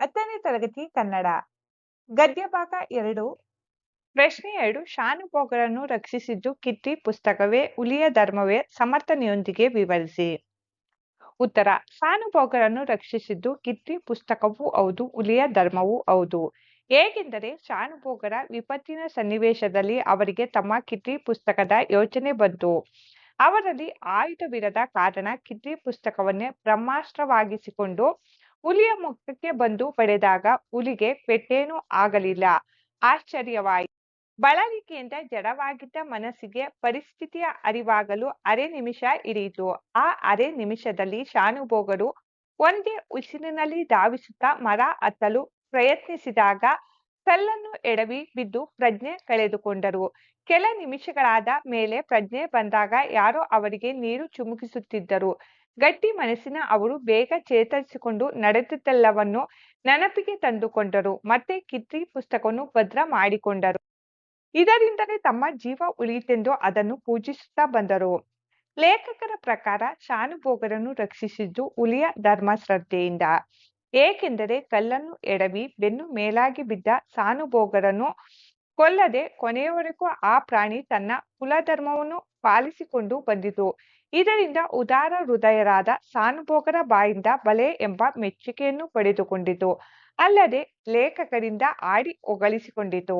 ಹತ್ತನೇ ತರಗತಿ ಕನ್ನಡ. ಗದ್ಯ ಭಾಗ ಎರಡು. ಪ್ರಶ್ನೆ ಎರಡು. ಶಾನುಭೋಗರನ್ನು ರಕ್ಷಿಸಿದ್ದು ಕಿಟ್ಟಿ ಪುಸ್ತಕವೇ? ಹುಲಿಯ ಧರ್ಮವೇ? ಸಮರ್ಥನೆಯೊಂದಿಗೆ ವಿವರಿಸಿ. ಉತ್ತರ. ಶಾನುಭೋಗರನ್ನು ರಕ್ಷಿಸಿದ್ದು ಕಿಟ್ಟಿ ಪುಸ್ತಕವೂ ಹೌದು, ಹುಲಿಯ ಧರ್ಮವೂ ಹೌದು. ಹೇಗೆಂದರೆ ಶಾನುಭೋಗರ ವಿಪತ್ತಿನ ಸನ್ನಿವೇಶದಲ್ಲಿ ಅವರಿಗೆ ತಮ್ಮ ಕಿಟ್ಟಿ ಪುಸ್ತಕದ ಯೋಚನೆ ಬಂತು. ಅವರಲ್ಲಿ ಆಯುಧವಿರದ ಕಾರಣ ಕಿಟ್ಟಿ ಪುಸ್ತಕವನ್ನೇ ಬ್ರಹ್ಮಾಸ್ತ್ರವಾಗಿಸಿಕೊಂಡು ಹುಲಿಯ ಮುಖಕ್ಕೆ ಬಂದು ಪಡೆದಾಗ ಹುಲಿಗೆ ಪೆಟ್ಟೇನೂ ಆಗಲಿಲ್ಲ. ಆಶ್ಚರ್ಯವಾಯಿತು. ಬಳಲಿಕೆಯಿಂದ ಜಡವಾಗಿದ್ದ ಮನಸ್ಸಿಗೆ ಪರಿಸ್ಥಿತಿಯ ಅರಿವಾಗಲು ಅರೆ ನಿಮಿಷ ಹಿಡಿಯಿತು. ಆ ಅರೆ ನಿಮಿಷದಲ್ಲಿ ಶಾನುಭೋಗರು ಒಂದೇ ಉಸಿರಿನಲ್ಲಿ ಧಾವಿಸುತ್ತಾ ಮರ ಹತ್ತಲು ಪ್ರಯತ್ನಿಸಿದಾಗ ಕಲ್ಲನ್ನು ಎಡವಿ ಬಿದ್ದು ಪ್ರಜ್ಞೆ ಕಳೆದುಕೊಂಡರು. ಕೆಲ ನಿಮಿಷಗಳಾದ ಮೇಲೆ ಪ್ರಜ್ಞೆ ಬಂದಾಗ ಯಾರೋ ಅವರಿಗೆ ನೀರು ಚುಮುಕಿಸುತ್ತಿದ್ದರು. ಗಟ್ಟಿ ಮನಸ್ಸಿನ ಅವರು ಬೇಗ ಚೇತರಿಸಿಕೊಂಡು ನಡೆದಿದ್ದೆಲ್ಲವನ್ನು ನೆನಪಿಗೆ ತಂದುಕೊಂಡರು. ಮತ್ತೆ ಕಿತ್ತಿ ಪುಸ್ತಕವನ್ನು ಭದ್ರ ಮಾಡಿಕೊಂಡರು. ಇದರಿಂದಲೇ ತಮ್ಮ ಜೀವ ಉಳಿಯಿತೆಂದು ಅದನ್ನು ಪೂಜಿಸುತ್ತಾ ಬಂದರು. ಲೇಖಕರ ಪ್ರಕಾರ, ಶಾನುಭೋಗರನ್ನು ರಕ್ಷಿಸಿದ್ದು ಹುಲಿಯ ಧರ್ಮಶ್ರದ್ಧೆಯಿಂದ. ಏಕೆಂದರೆ ಕಲ್ಲನ್ನು ಎಡವಿ, ಬೆನ್ನು ಮೇಲಾಗಿ ಬಿದ್ದ ಸಾನುಭೋಗರನ್ನು ಕೊಲ್ಲದೆ ಕೊನೆಯವರೆಗೂ ಆ ಪ್ರಾಣಿ ತನ್ನ ಕುಲಧರ್ಮವನ್ನು ಪಾಲಿಸಿಕೊಂಡು ಬಂದಿತು. ಇದರಿಂದ ಉದಾರ ಹೃದಯರಾದ ಸಾನುಭೋಗರ ಬಾಯಿಂದ ಬಲೆ ಎಂಬ ಮೆಚ್ಚುಗೆಯನ್ನು ಪಡೆದುಕೊಂಡಿತು. ಅಲ್ಲದೆ ಲೇಖಕರಿಂದ ಆಡಿ ಹೊಗಳಿಸಿಕೊಂಡಿತು.